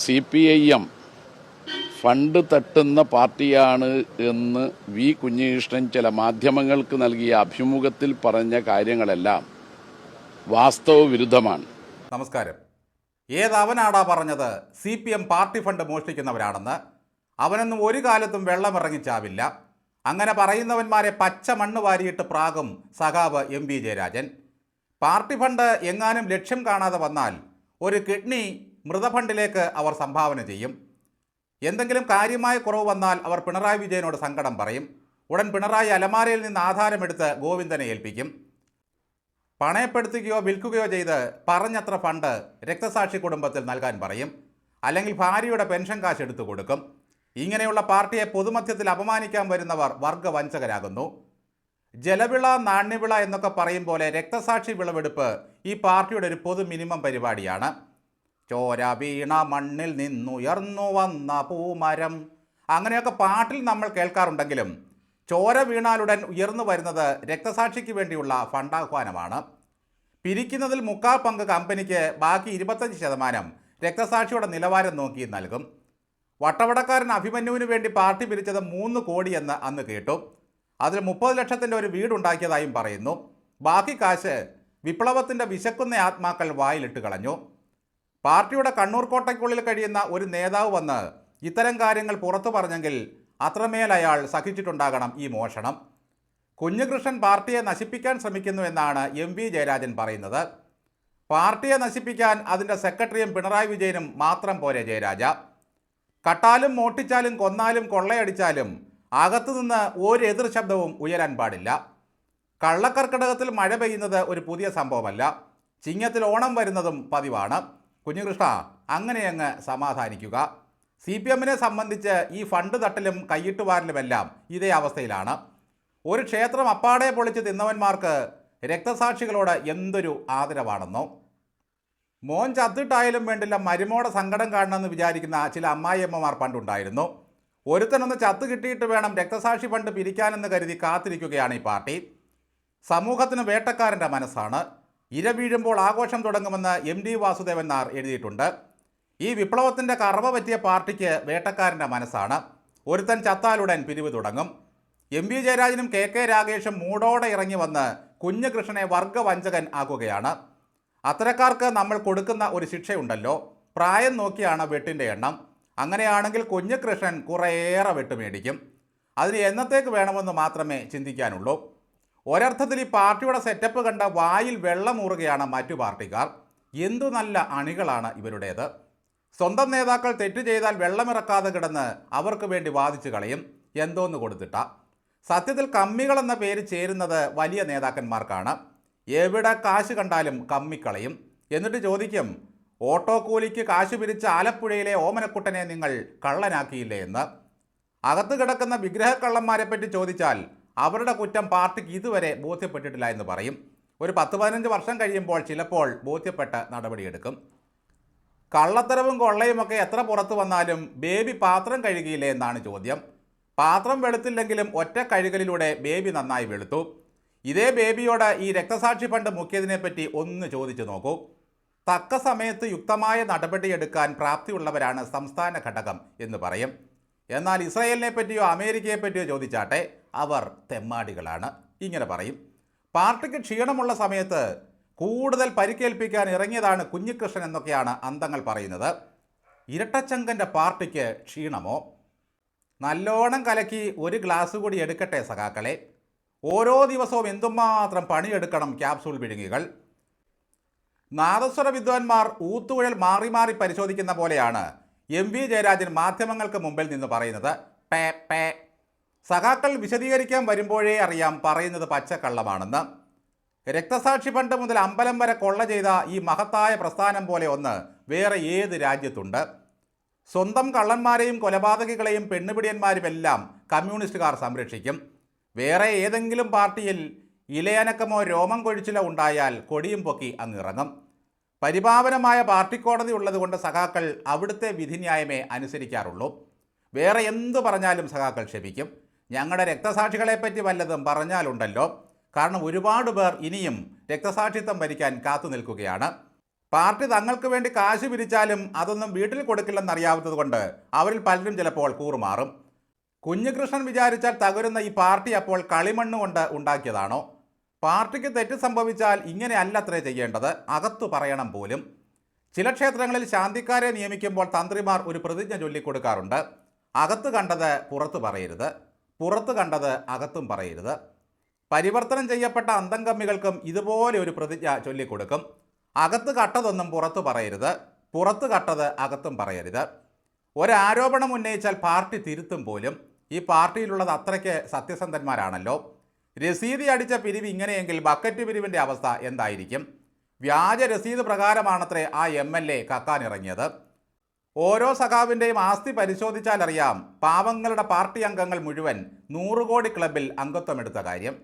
C P I M fund തട്ടുന്ന പാർട്ടിയാണ് എന്ന് വി കുഞ്ഞികൃഷ്ണൻ ചില മാധ്യമങ്ങൾക്ക് നൽകിയ അഭിമുഖത്തിൽ പറഞ്ഞ കാര്യങ്ങളെല്ലാം വാസ്തവ വിരുദ്ധമാണ്. നമസ്കാരം. ഏതവനാടാ പറഞ്ഞത്? C P M party fund മോഷ്ടിക്കുന്നവരാണെന്ന്? അവനൊന്നും ഒരു കാലത്തും വെള്ളമിറങ്ങിച്ചാവില്ല അങ്ങനെ പറയുന്നവന്മാരെ പച്ച മണ്ണ് വാരിയിട്ട് പ്രാകും സഖാവ് M V Jayarajan. Party fund എങ്ങാനും ലക്ഷ്യം കാണാതെ വന്നാൽ ഒരു കിഡ്നി മൃതഫണ്ടിലേക്ക് അവർ സംഭാവന ചെയ്യും. എന്തെങ്കിലും കാര്യമായ കുറവ് വന്നാൽ അവർ പിണറായി വിജയനോട് സങ്കടം പറയും. ഉടൻ പിണറായി അലമാരയിൽ നിന്ന് ആധാരമെടുത്ത് ഗോവിന്ദനെ ഏൽപ്പിക്കും. പണയപ്പെടുത്തുകയോ വിൽക്കുകയോ ചെയ്ത് പറഞ്ഞത്ര ഫണ്ട് രക്തസാക്ഷി കുടുംബത്തിൽ നൽകാൻ പറയും. അല്ലെങ്കിൽ ഭാര്യയുടെ പെൻഷൻ കാശ് എടുത്തു കൊടുക്കും. ഇങ്ങനെയുള്ള പാർട്ടിയെ പൊതുമധ്യത്തിൽ അപമാനിക്കാൻ വരുന്നവർ വർഗവഞ്ചകരാകുന്നു. ജലവിള നാണ്യവിള എന്നൊക്കെ പറയും പോലെ രക്തസാക്ഷി വിളവെടുപ്പ് ഈ പാർട്ടിയുടെ ഒരു പൊതു മിനിമം പരിപാടിയാണ്. ചോര വീണ മണ്ണിൽ നിന്നുയർന്നു വന്ന പൂമരം. അങ്ങനെയൊക്കെ പാട്ടിൽ നമ്മൾ കേൾക്കാറുണ്ടെങ്കിലും ചോര വീണാലുടൻ ഉയർന്നു വരുന്നത് രക്തസാക്ഷിക്ക് വേണ്ടിയുള്ള ഫണ്ടാഹ്വാനമാണ്. പിരിക്കുന്നതിൽ മുക്കാൽ പങ്ക് കമ്പനിക്ക് ബാക്കി ഇരുപത്തഞ്ച് ശതമാനം രക്തസാക്ഷിയുടെ നിലവാരം നോക്കി നൽകും. വട്ടവടക്കാരൻ അഭിമന്യുവിന് വേണ്ടി പാർട്ടി പിരിച്ചത് മൂന്ന് കോടിയെന്ന് അന്ന് കേട്ടു. അതിൽ മുപ്പത് ലക്ഷത്തിന്റെ ഒരു വീടുണ്ടാക്കിയതായും പറയുന്നു. ബാക്കി കാശ് വിപ്ലവത്തിന്റെ വിശക്കുന്ന ആത്മാക്കൾ വായിലിട്ട് കളഞ്ഞു. പാർട്ടിയുടെ കണ്ണൂർ കോട്ടയ്ക്കുള്ളിൽ കഴിയുന്ന ഒരു നേതാവ് വന്ന് ഇത്തരം കാര്യങ്ങൾ പുറത്തു പറഞ്ഞെങ്കിൽ അത്രമേൽ അയാൾ സഹിച്ചിട്ടുണ്ടാകണം ഈ മോഷണം. കുഞ്ഞുകൃഷ്ണൻ പാർട്ടിയെ നശിപ്പിക്കാൻ ശ്രമിക്കുന്നു എന്നാണ് എം വി ജയരാജൻ പറയുന്നത്. പാർട്ടിയെ നശിപ്പിക്കാൻ അതിന്റെ സെക്രട്ടറിയും പിണറായി വിജയനും മാത്രം പോരെ ജയരാജ. കട്ടാലും മോട്ടിച്ചാലും കൊന്നാലും കൊള്ളയടിച്ചാലും അകത്തുനിന്ന് ഒരു എതിർ ശബ്ദവും ഉയരാൻ പാടില്ല. കള്ളക്കർക്കിടകത്തിൽ മഴ പെയ്യുന്നത് ഒരു പുതിയ സംഭവമല്ല. ചിങ്ങത്തിൽ ഓണം വരുന്നതും പതിവാണ്. കുഞ്ഞുകൃഷ്ണ അങ്ങനെയങ്ങ് സമാധാനിക്കുക. സി പി എമ്മിനെ സംബന്ധിച്ച് ഈ ഫണ്ട് തട്ടലും കൈയിട്ടുവാരലുമെല്ലാം ഇതേ അവസ്ഥയിലാണ്. ഒരു ക്ഷേത്രം അപ്പാടെ പൊളിച്ച് തിന്നവന്മാർക്ക് രക്തസാക്ഷികളോട് എന്തൊരു ആദരവാണെന്നോ. മോൻ ചത്തിട്ടായാലും വേണ്ടില്ല മരുമോടെ സങ്കടം കാണണമെന്ന് വിചാരിക്കുന്ന ചില അമ്മായിയമ്മമാർ പണ്ടുണ്ടായിരുന്നു. ഒരുത്തനൊന്ന് ചത്ത് കിട്ടിയിട്ട് വേണം രക്തസാക്ഷി ഫണ്ട് പിരിക്കാനെന്ന് കരുതി കാത്തിരിക്കുകയാണ് ഈ പാർട്ടി. സമൂഹത്തിന് വേട്ടക്കാരന്റെ മനസ്സാണ്. ഇര വീഴുമ്പോൾ ആഘോഷം തുടങ്ങുമെന്ന് എം ഡി വാസുദേവൻ നാർ എഴുതിയിട്ടുണ്ട്. ഈ വിപ്ലവത്തിന്റെ കറവ പറ്റിയ പാർട്ടിക്ക് വേട്ടക്കാരന്റെ മനസ്സാണ്. ഒരുത്തൻ ചത്താലുടൻ പിരിവ് തുടങ്ങും. എം വി ജയരാജനും കെ കെ രാഗേഷും മൂടോടെ ഇറങ്ങി വന്ന് കുഞ്ഞുകൃഷ്ണനെ വർഗവഞ്ചകൻ ആക്കുകയാണ്. അത്തരക്കാർക്ക് നമ്മൾ കൊടുക്കുന്ന ഒരു ശിക്ഷയുണ്ടല്ലോ. പ്രായം നോക്കിയാണ് വെട്ടിന്റെ എണ്ണം. അങ്ങനെയാണെങ്കിൽ കുഞ്ഞുകൃഷ്ണൻ കുറേയേറെ വെട്ട് മേടിക്കും. അതിന് എന്നത്തേക്ക് വേണമെന്ന് മാത്രമേ ചിന്തിക്കാനുള്ളൂ. ഒരർത്ഥത്തിൽ ഈ പാർട്ടിയുടെ സെറ്റപ്പ് കണ്ട വായിൽ വെള്ളമൂറുകയാണ് മറ്റു പാർട്ടിക്കാർ. എന്തു നല്ല അണികളാണ് ഇവരുടേത്. സ്വന്തം നേതാക്കൾ തെറ്റ് ചെയ്താൽ വെള്ളമിറക്കാതെ കിടന്ന് അവർക്ക് വേണ്ടി വാദിച്ചു കളയും. എന്തോന്ന് കൊടുത്തിട്ട. സത്യത്തിൽ കമ്മികൾ എന്ന പേര് ചേരുന്നത് വലിയ നേതാക്കന്മാർക്കാണ്. എവിടെ കാശ് കണ്ടാലും കമ്മിക്കളയും. എന്നിട്ട് ചോദിക്കും ഓട്ടോ കൂലിക്ക് കാശ് പിരിച്ച ആലപ്പുഴയിലെ ഓമനക്കുട്ടനെ നിങ്ങൾ കള്ളനാക്കിയില്ലേ? എന്ന്. അകത്ത് കിടക്കുന്ന വിഗ്രഹക്കള്ളന്മാരെ പറ്റി ചോദിച്ചാൽ അവരുടെ കുറ്റം പാർട്ടിക്ക് ഇതുവരെ ബോധ്യപ്പെട്ടിട്ടില്ല എന്ന് പറയും. ഒരു പത്ത് പതിനഞ്ച് വർഷം കഴിയുമ്പോൾ ചിലപ്പോൾ ബോധ്യപ്പെട്ട് നടപടിയെടുക്കും. കള്ളത്തരവും കൊള്ളയുമൊക്കെ എത്ര പുറത്തു വന്നാലും ബേബി പാത്രം കഴുകിയില്ലേ എന്നാണ് ചോദ്യം. പാത്രം വെളുത്തില്ലെങ്കിലും ഒറ്റ കഴുകലിലൂടെ ബേബി നന്നായി വെളുത്തു. ഇതേ ബേബിയോട് ഈ രക്തസാക്ഷി ഫണ്ട് മുക്കിയതിനെപ്പറ്റി ഒന്ന് ചോദിച്ചു നോക്കൂ. തക്ക സമയത്ത് യുക്തമായ നടപടിയെടുക്കാൻ പ്രാപ്തിയുള്ളവരാണ് സംസ്ഥാന ഘടകം എന്ന് പറയും. എന്നാൽ ഇസ്രയേലിനെ പറ്റിയോ അമേരിക്കയെ പറ്റിയോ ചോദിച്ചാട്ടെ അവർ തെമ്മാടികളാണ്. ഇങ്ങനെ പറയും. പാർട്ടിക്ക് ക്ഷീണമുള്ള സമയത്ത് കൂടുതൽ പരിക്കേൽപ്പിക്കാൻ ഇറങ്ങിയതാണ് കുഞ്ഞികൃഷ്ണൻ എന്നൊക്കെയാണ് അന്തങ്ങൾ പറയുന്നത്. ഇരട്ടച്ചങ്കന്റെ പാർട്ടിക്ക് ക്ഷീണമോ? നല്ലോണം കലക്കി ഒരു ഗ്ലാസ് കൂടി എടുക്കട്ടെ സഖാക്കളെ. ഓരോ ദിവസവും എന്തുമാത്രം പണിയെടുക്കണം ക്യാപ്സൂൾ വിഴുങ്ങികൾ നാദസ്വര വിദ്വാൻമാർ ഊത്തുകുഴൽ മാറി മാറി പരിശോധിക്കുന്ന പോലെയാണ് എം വി ജയരാജൻ മാധ്യമങ്ങൾക്ക് മുമ്പിൽ നിന്ന് പറയുന്നത് പേ പേ. സഖാക്കൾ വിശദീകരിക്കാൻ വരുമ്പോഴേ അറിയാം പറയുന്നത് പച്ചക്കള്ളമാണെന്ന്. രക്തസാക്ഷി പണ്ട് മുതൽ അമ്പലം വരെ കൊള്ള ചെയ്ത ഈ മഹത്തായ പ്രസ്ഥാനം പോലെ ഒന്ന് വേറെ ഏത് രാജ്യത്തുണ്ട്? സ്വന്തം കള്ളന്മാരെയും കൊലപാതകികളെയും പെണ്ണുപിടിയന്മാരുമെല്ലാം കമ്മ്യൂണിസ്റ്റുകാർ സംരക്ഷിക്കും. വേറെ ഏതെങ്കിലും പാർട്ടിയിൽ ഇലയനക്കമോ രോമം കൊഴിച്ചിലോ ഉണ്ടായാൽ കൊടിയും പൊക്കി അങ്ങിറങ്ങും പരിപാവനമായ പാർട്ടി കോടതി ഉള്ളതുകൊണ്ട് സഖാക്കൾ അവിടുത്തെ വിധിന്യായമേ അനുസരിക്കാറുള്ളൂ. വേറെ എന്തു പറഞ്ഞാലും സഖാക്കൾ ക്ഷമിക്കും. ഞങ്ങളുടെ രക്തസാക്ഷികളെപ്പറ്റി വല്ലതും പറഞ്ഞാലുണ്ടല്ലോ. കാരണം ഒരുപാട് പേർ ഇനിയും രക്തസാക്ഷിത്വം ഭരിക്കാൻ കാത്തു നിൽക്കുകയാണ്. പാർട്ടി തങ്ങൾക്ക് വേണ്ടി കാശ് പിരിച്ചാലും അതൊന്നും വീട്ടിൽ കൊടുക്കില്ലെന്നറിയാവുന്നത് കൊണ്ട് അവരിൽ പലരും ചിലപ്പോൾ കൂറുമാറും. കുഞ്ഞുകൃഷ്ണൻ വിചാരിച്ചാൽ തകരുന്ന ഈ പാർട്ടി അപ്പോൾ കളിമണ്ണ് കൊണ്ട് ഉണ്ടാക്കിയതാണോ? പാർട്ടിക്ക് തെറ്റ് സംഭവിച്ചാൽ ഇങ്ങനെ അല്ലത്രേ ചെയ്യേണ്ടത്. അകത്തു പറയണം പോലും. ചില ക്ഷേത്രങ്ങളിൽ ശാന്തിക്കാരെ നിയമിക്കുമ്പോൾ തന്ത്രിമാർ ഒരു പ്രതിജ്ഞ ചൊല്ലിക്കൊടുക്കാറുണ്ട്. അകത്ത് കണ്ടത് പുറത്ത് പറയരുത്. പുറത്ത് കണ്ടത് അകത്തും പറയരുത്. പരിവർത്തനം ചെയ്യപ്പെട്ട അന്തംകമ്മികൾക്കും ഇതുപോലെ ഒരു പ്രതിജ്ഞ ചൊല്ലിക്കൊടുക്കും. അകത്ത് കട്ടതൊന്നും പുറത്ത് പറയരുത്. പുറത്ത് കട്ടത് അകത്തും പറയരുത്. ഒരാരോപണം ഉന്നയിച്ചാൽ പാർട്ടി തിരുത്തും പോലും. ഈ പാർട്ടിയിലുള്ളത് അത്രയ്ക്ക് സത്യസന്ധന്മാരാണല്ലോ. രസീതി അടിച്ച പിരിവ് ഇങ്ങനെയെങ്കിൽ ബക്കറ്റ് പിരിവിന്റെ അവസ്ഥ എന്തായിരിക്കും? വ്യാജ രസീത് പ്രകാരമാണത്രേ ആ എം എൽ എ കക്കാനിറങ്ങിയത്. ഓരോ സഖാവിന്റെയും ആസ്തി പരിശോധിച്ചാലറിയാം പാവങ്ങളുടെ പാർട്ടി അംഗങ്ങൾ മുഴുവൻ നൂറ് കോടി ക്ലബിൽ അംഗത്വമെടുത്ത കാര്യം.